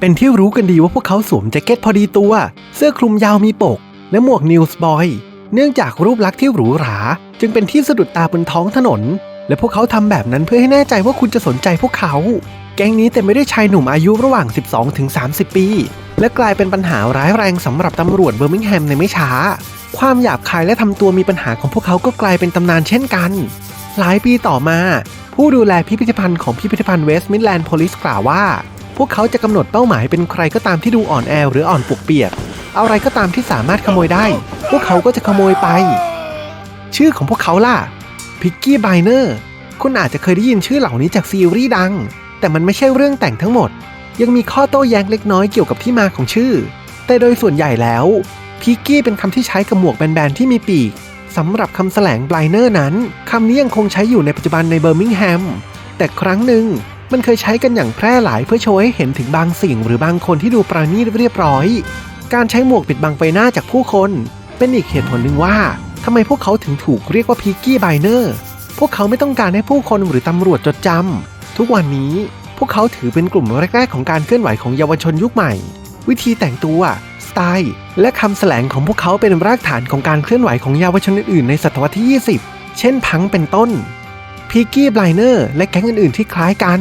เป็นที่รู้กันดีว่าพวกเขาสวมแจ็คเก็ตพอดีตัว เสื้อคลุมยาวมีปก และหมวกนิวส์บอย เนื่องจากรูปลักษณ์ที่หรูหรา จึงเป็นที่สะดุดตาบนท้องถนน และพวกเขาทำแบบนั้นเพื่อให้แน่ใจว่าคุณจะสนใจพวกเขา แก๊งนี้เต็มได้ชายหนุ่มอายุระหว่าง 12ถึง30 ปี และกลายเป็นปัญหาร้ายแรงสำหรับตำรวจเบอร์มิงแฮมในไม่ช้า ความหยาบคายและทำตัวมีปัญหาของพวกเขาก็กลายเป็นตำนานเช่นกัน หลายปีต่อมา ผู้ดูแลพิพิธภัณฑ์ของพิพิธภัณฑ์เวสต์มิดแลนด์โพลิสกล่าวว่า พวกเขาจะกำหนดเป้าหมายเป็นใครก็ตามที่ดูอ่อนแอหรืออ่อนปวกเปียก อะไรก็ตามที่สามารถขโมยได้ พวกเขาก็จะขโมยไป ชื่อของพวกเขาล่ะพิกกี้ไบเนอร์คุณอาจจะเคยได้ยินชื่อเหล่านี้จากซีรีส์ดัง แต่มันไม่ใช่เรื่องแต่งทั้งหมด ยังมีข้อโต้แย้งเล็กน้อยเกี่ยวกับที่มาของชื่อ แต่โดยส่วนใหญ่แล้วพิกกี้เป็นคำที่ใช้กับหมวกแบนๆที่มีปีกสำหรับคำแสลงไบเนอร์นั้นคำนี้ยังคงใช้อยู่ในปัจจุบันในเบอร์มิงแฮมแต่ครั้งหนึ่ง มันเคยใช้กันอย่างแพร่หลายเพื่อโชว์ให้เห็นถึงบางสิ่งหรือบางคนที่ดูปราณีตเรียบร้อย การใช้หมวกปิดบังใบหน้าจากผู้คน เป็นอีกเหตุผลหนึ่งว่าทำไมพวกเขาถึงถูกเรียกว่าพิกกี้ไบเนอร์พวกเขาไม่ต้องการให้ผู้คนหรือตำรวจจดจำทุกวันนี้พวกเขาถือเป็นกลุ่มแรกๆของการเคลื่อนไหวของเยาวชนยุคใหม่ วิธีแต่งตัวสไตล์ และคำแสลงของพวกเขาเป็นรากฐานของการเคลื่อนไหวของเยาวชนอื่นๆในศตวรรษที่ 20 เช่นพังเป็นต้น พิกกี้ไบเนอร์และแก๊งอื่นๆที่คล้ายกัน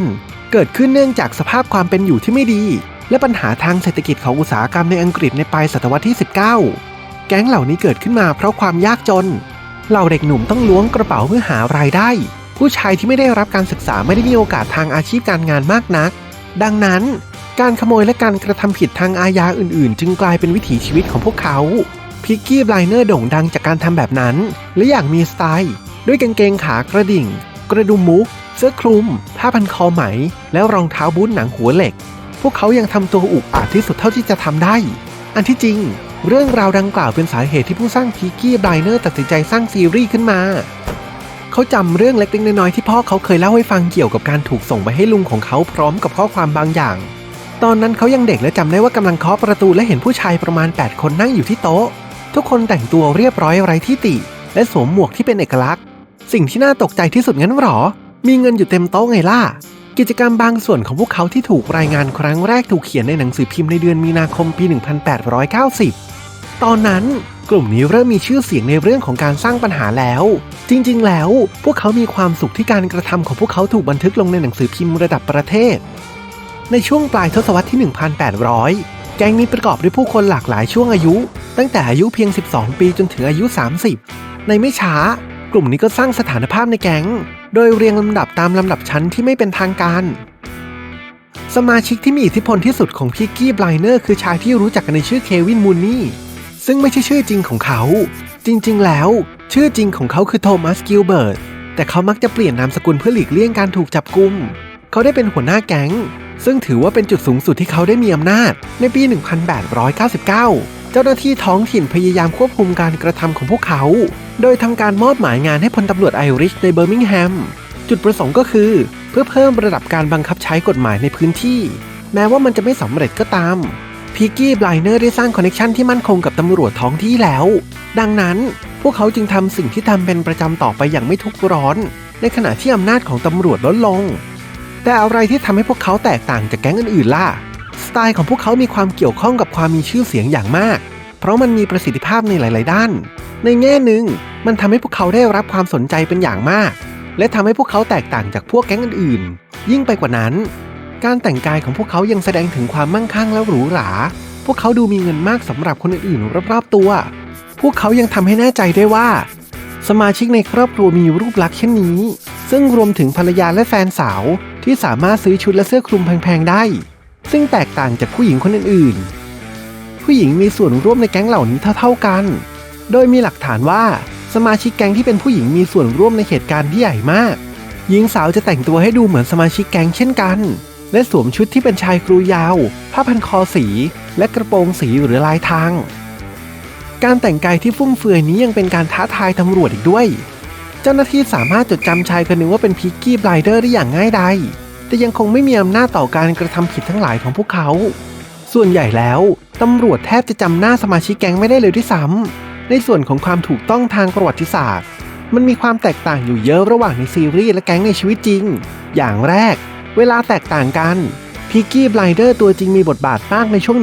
เกิดขึ้นเนื่องจากสภาพความเป็นอยู่ที่ไม่ดี และปัญหาทางเศรษฐกิจของอุตสาหกรรมในอังกฤษในปลายศตวรรษที่ 19 แก๊งเหล่านี้เกิดขึ้นมาเพราะความยากจน เหล่าเด็กหนุ่มต้องล้วงกระเป๋าเพื่อหารายได้ ผู้ชายที่ไม่ได้รับการศึกษาไม่ได้มีโอกาสทางอาชีพการงานมากนัก ดังนั้น การขโมยและการกระทำผิดทางอาญาอื่นๆ จึงกลายเป็นวิถีชีวิตของพวกเขาพิกกี้ไบเนอร์โด่งดังจากการทำแบบนั้น และอย่างมีสไตล์ ด้วยกางเกงขากระดิ่ง กระดุมมุก เสื้อคลุม ผ้าพันคอไหม และรองเท้าบูทหนังหัวเหล็ก พวกเขายังทำตัวอุกอาจที่สุดเท่าที่จะทำได้ อันที่จริง เรื่องราวดังกล่าวเป็นสาเหตุที่ผู้สร้างพิกกี้ไบเนอร์ตัดสินใจสร้างซีรีส์ขึ้นมาเขาจำเรื่องเล็กๆน้อยๆที่พ่อเขาเคยเล่าให้ฟังเกี่ยวกับการถูกส่งไปให้ลุงของเขาพร้อมกับข้อความบางอย่าง ตอนนั้นเขายังเด็กและจำได้ว่ากำลังเคาะประตูและเห็นผู้ชายประมาณ 8 คนนั่งอยู่ที่โต๊ะ ทุกคนแต่งตัวเรียบร้อยไร้ที่ติ และสวมหมวกที่เป็นเอกลักษณ์ สิ่งที่น่าตกใจที่สุดงั้นหรอ มีเงินอยู่เต็มโต๊ะไงล่ะ กิจกรรมบางส่วนของพวกเขาที่ถูกรายงานครั้งแรกถูกเขียนในหนังสือพิมพ์ในเดือนมีนาคมปี 1890 ตอนนั้นกลุ่มนี้เริ่มมีชื่อเสียงในเรื่องของการสร้างปัญหาแล้ว จริง ๆ แล้ว พวกเขามีความสุขที่การกระทำของพวกเขาถูกบันทึกลงในหนังสือพิมพ์ระดับประเทศ ในช่วงปลายทศวรรษที่ 1800 แก๊งนี้ประกอบด้วยผู้คนหลากหลายช่วงอายุ ตั้งแต่อายุเพียง 12 ปีจนถึงอายุ 30 ในไม่ช้า กลุ่มนี้ก็สร้างสถานภาพในแก๊ง โดยเรียงลำดับตามลำดับชั้นที่ไม่เป็นทางการ สมาชิกที่มีอิทธิพลที่สุดของพิกกี้ไบเนอร์คือชายที่รู้จักกันในชื่อเควินมูนนี่ ซึ่งไม่ใช่ชื่อจริงของเขา จริง ๆ แล้ว ชื่อจริงของเขาคือโทมัสกิลเบิร์ต แต่เขามักจะเปลี่ยนนามสกุลเพื่อหลีกเลี่ยงการถูกจับกุม เขาได้เป็นหัวหน้าแก๊ง ซึ่งถือว่าเป็นจุดสูงสุดที่เขาได้มีอำนาจในปี 1899เจ้าหน้าที่ท้องถิ่นพยายามควบคุมการกระทำของพวกเขา โดยทำการมอบหมายงานให้พลตำรวจไอริชในเบอร์มิงแฮม จุดประสงค์ก็คือ เพื่อเพิ่มระดับการบังคับใช้กฎหมายในพื้นที่ แม้ว่ามันจะไม่สำเร็จก็ตามพิกกี้ไบเนอร์ได้สร้างคอนเนคชันที่มั่นคงกับตำรวจท้องที่แล้ว ดังนั้นพวกเขาจึงทำสิ่งที่ทำเป็นประจำต่อไปอย่างไม่ทุกข์ร้อน ในขณะที่อำนาจของตำรวจลดลง แต่อะไรที่ทำให้พวกเขาแตกต่างจากแก๊งอื่นๆล่ะ สไตล์ของพวกเขามีความเกี่ยวข้องกับความมีชื่อเสียงอย่างมาก เพราะมันมีประสิทธิภาพในหลาย ๆ ด้าน ในแง่หนึ่งมันทำให้พวกเขาได้รับความสนใจเป็นอย่างมาก และทำให้พวกเขาแตกต่างจากพวกแก๊งอื่น ๆ ยิ่งไปกว่านั้น การแต่งกายของพวกเขายังแสดงถึงความมั่งคั่งและหรูหรา พวกเขาดูมีเงินมากสำหรับคนอื่น ๆ รอบ ๆ ตัว พวกเขายังทำให้แน่ใจได้ว่า สมาชิกในครอบครัวมีรูปลักษณ์เช่นนี้ ซึ่งรวมถึงภรรยาและแฟนสาวที่สามารถซื้อชุดและเสื้อคลุมแพง ๆ ได้ ซึ่งแตกต่างจากผู้หญิงคนอื่นๆ ผู้หญิงมีส่วนร่วมในแก๊งเหล่านี้เท่าๆกัน โดยมีหลักฐานว่าสมาชิกแก๊งที่เป็นผู้หญิงมีส่วนร่วมในเหตุการณ์ที่ใหญ่มาก หญิงสาวจะแต่งตัวให้ดูเหมือนสมาชิกแก๊งเช่นกัน และสวมชุดที่เป็นชายครูยาว ผ้าพันคอสี และกระโปรงสีหรือลายทาง การแต่งกายที่ฟุ่มเฟือยนี้ยังเป็นการท้าทายตำรวจอีกด้วย เจ้าหน้าที่สามารถจดจำชายคนหนึ่งว่าเป็นพิกกี้ไบลเดอร์ได้อย่างง่ายดาย แต่ยังคงไม่มีอำนาจต่อการกระทำผิดทั้งหลายของพวกเขา ส่วนใหญ่แล้วตำรวจแทบจะจำหน้าสมาชิกแก๊งไม่ได้เลยด้วยซ้ำในส่วนของความถูกต้องทางประวัติศาสตร์ มันมีความแตกต่างอยู่เยอะระหว่างในซีรีส์และแก๊งในชีวิตจริง อย่างแรก เวลาแตกต่างกันพิกกี้ไบลเดอร์ตัวจริงมีบทบาทมากในช่วง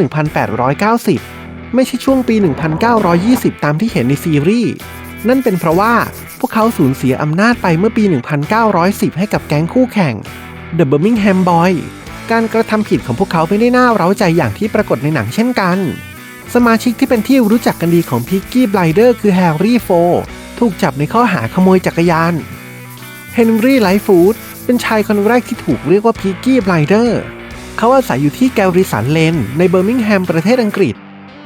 1890 ไม่ใช่ช่วงปี 1920 ตามที่เห็นในซีรีส์ นั่นเป็นเพราะว่าพวกเขาสูญเสียอำนาจไปเมื่อปี 1910 ให้กับแก๊งคู่แข่ง The Birmingham Boy การกระทำผิดของพวกเขาไม่ได้น่าเร้าใจอย่างที่ปรากฏในหนังเช่นกัน สมาชิกที่เป็นที่รู้จักกันดีของพิกกี้ไบลเดอร์คือแฮร์รี่โฟถูกจับในข้อหาขโมยจักรยานเฮนรี่ไลฟ์ฟูดเป็นชายคนแรกที่ถูกเรียกว่าพิกกี้ไบลเดอร์เขาอาศัยอยู่ที่แกริสันเลน ในเบอร์มิงแฮมประเทศอังกฤษ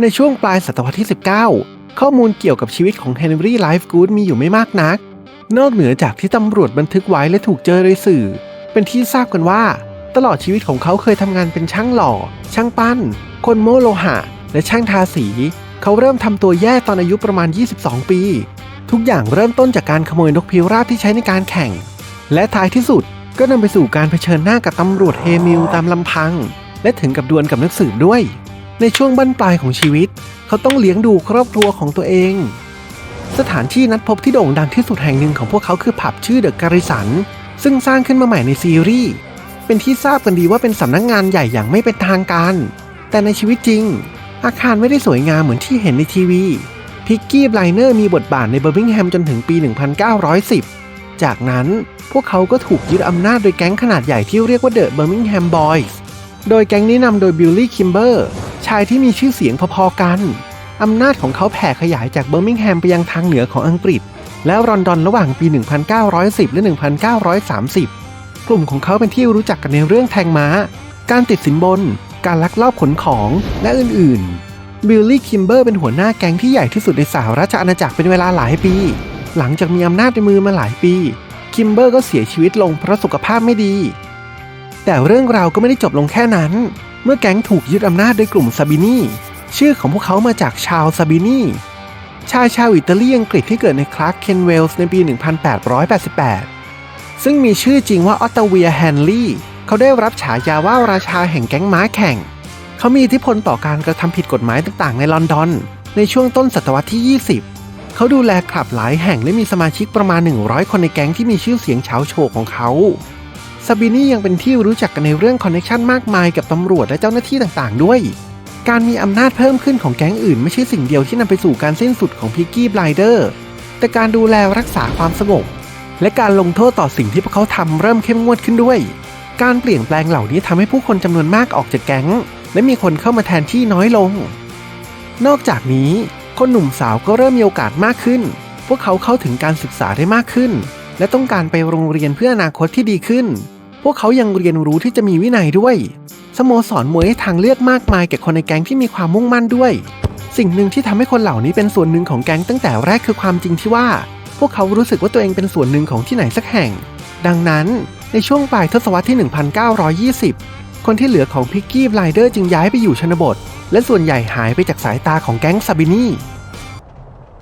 ในช่วงปลายศตวรรษที่ 19 ข้อมูลเกี่ยวกับชีวิตของเฮนรี่ไลฟ์กูดมีอยู่ไม่มากนัก นอกเหนือจากที่ตำรวจบันทึกไว้และถูกเจอในสื่อ เป็นที่ทราบกันว่า ตลอดชีวิตของเขาเคยทำงานเป็นช่างหล่อ ช่างปั้น คนโมโลหะ และช่างทาสี เขาเริ่มทำตัวแย่ตอนอายุประมาณ 22 ปี ทุกอย่างเริ่มต้นจากการขโมยนกพิราบที่ใช้ในการแข่ง และท้ายที่สุดก็นำไปสู่การเผชิญหน้ากับตำรวจเฮมิลตามลำพัง และถึงกับดวลกับนักสืบด้วย ในช่วงบั้นปลายของชีวิต เขาต้องเลี้ยงดูครอบครัวของตัวเอง สถานที่นัดพบที่โด่งดังที่สุดแห่งหนึ่งของพวกเขาคือผับชื่อเดอะการิสัน ซึ่งสร้างขึ้นมาใหม่ในซีรีส์เป็นที่ทราบกันดีว่าเป็นสำนักงงานใหญ่อย่างไม่เป็นทางการ แต่ในชีวิตจริง อาคารไม่ได้สวยงามเหมือนที่เห็นในทีวีพิกกี้ไบลเนอร์มีบทบาทในเบอร์มิงแฮมจนถึงปี 1910 จากนั้นพวกเขาก็ถูกยึดอำนาจโดยแก๊งขนาดใหญ่ที่เรียกว่าเดอะเบอร์มิงแฮมบอยส์โดยแก๊งนี้นำโดยบิลลี่คิมเบอร์ชายที่มีชื่อเสียงพอๆกัน อำนาจของเขาแผ่ขยายจากเบอร์มิงแฮมไปยังทางเหนือของอังกฤษ และรอนดอนระหว่างปี 1910 และ 1930 กลุ่มของเขาเป็นที่รู้จักกันในเรื่องแทงม้า การติดสินบน การลักลอบขนของและอื่นๆ บิลลี่คิมเบอร์เป็นหัวหน้าแก๊งที่ใหญ่ที่สุดในสหราชอาณาจักรเป็นเวลาหลายปี หลังจากมีอำนาจในมือมาหลายปี คิมเบอร์ก็เสียชีวิตลงเพราะสุขภาพไม่ดี แต่เรื่องราวก็ไม่ได้จบลงแค่นั้น เมื่อแก๊งถูกยึดอำนาจโดยกลุ่มซาบินีชื่อของพวกเขามาจากชาวซาบินี ชายชาวอิตาลีอังกฤษที่เกิดในคลาร์กเคนเวลส์ในปี 1888 ซึ่งมีชื่อจริงว่าออตเตเวียแฮนลีย์เขาได้รับฉายาว่าราชาแห่งแก๊งม้าแข่ง เขามีอิทธิพลต่อการกระทำผิดกฎหมายต่างๆ ในลอนดอน ในช่วงต้นศตวรรษที่ 20 เขาดูแลคลับหลายแห่งและมีสมาชิกประมาณ 100 คนในแก๊งที่มีชื่อเสียงเฉาโฉกของเขาซาบินี่ยังเป็นที่รู้จักกันในเรื่องคอนเนคชันมากมายกับตำรวจและเจ้าหน้าที่ต่างๆ ด้วย การมีอำนาจเพิ่มขึ้นของแก๊งอื่นไม่ใช่สิ่งเดียวที่นำไปสู่การสิ้นสุดของพิกกี้ไบเดอร์ แต่การดูแลรักษาความสงบ และการลงโทษต่อสิ่งที่พวกเขาทำเริ่มเข้มงวดขึ้นด้วย การเปลี่ยนแปลงเหล่านี้ทำให้ผู้คนจำนวนมากออกจากแก๊ง และมีคนเข้ามาแทนที่น้อยลง นอกจากนี้ คนหนุ่มสาวก็เริ่มมีโอกาสมากขึ้น พวกเขาเข้าถึงการศึกษาได้มากขึ้น และต้องการไปโรงเรียนเพื่ออนาคตที่ดีขึ้น พวกเขายังเรียนรู้ที่จะมีวินัยด้วย สโมสรมวยให้ทางเลือกมากมายแก่คนในแก๊งที่มีความมุ่งมั่นด้วย สิ่งหนึ่งที่ทำให้คนเหล่านี้เป็นส่วนหนึ่งของแก๊งตั้งแต่แรกคือความจริงที่ว่า พวกเขารู้สึกว่าตัวเองเป็นส่วนหนึ่งของที่ไหนสักแห่ง ดังนั้นในช่วงปลายทศวรรษที่ 1920 คนที่เหลือของพิกกี้ไบลเดอร์จึงย้ายไปอยู่ชนบท และส่วนใหญ่หายไปจากสายตาของแก๊งซาบินี